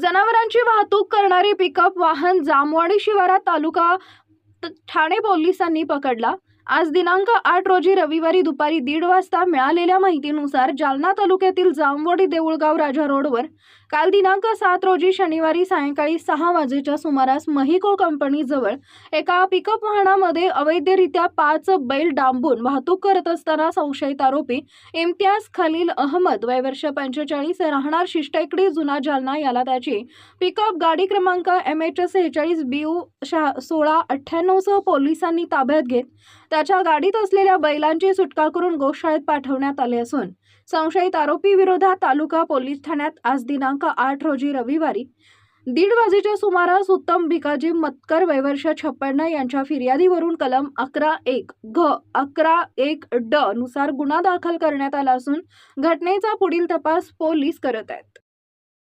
जनावरांची वाहतूक करणारे पिकअप वाहन जामवाडी शिवारात तालुका त- ठाणे पोलिसांनी पकडला. आज दिनांक आठ रोजी रविवारी दुपारी दीड वाजता मिळालेल्या माहितीनुसार जालना तालुक्यातील जामवडी देऊळगाव राजा रोडवर काल दिनांक सात रोजी शनिवारी सायंकाळी सहा वाजेच्या सुमारास महिको कंपनीजवळ एका पिकअप वाहनामध्ये अवैधरित्या पाच बैल डांबून वाहतूक करत असताना संशयित आरोपी इम्तियाज खलील अहमद वय वर्ष पंचेचाळीस राहणार शिष्टेकडी जुना जालना याला त्याची पिकअप गाडी क्रमांक एम एच सेहेचाळीस बी यू शहा सोळा अठ्ठ्याण्णवसह पोलिसांनी ताब्यात घेत त्याच्या गाडीत असलेल्या बैलांची सुटका करून गोशाळेत पाठवण्यात आले असून संशयित आरोपी विरोधात तालुका पोलीस ठाण्यात आज दिनांक आठ रोजी रविवारी दीड वाजेच्या सुमारास उत्तम भिकाजी मतकर वैवर्ष छप्पन्न यांच्या फिर्यादीवरून कलम अकरा एक घ अकरा एक ड नुसार गुन्हा दाखल करण्यात आला असून घटनेचा पुढील तपास पोलीस करत आहेत.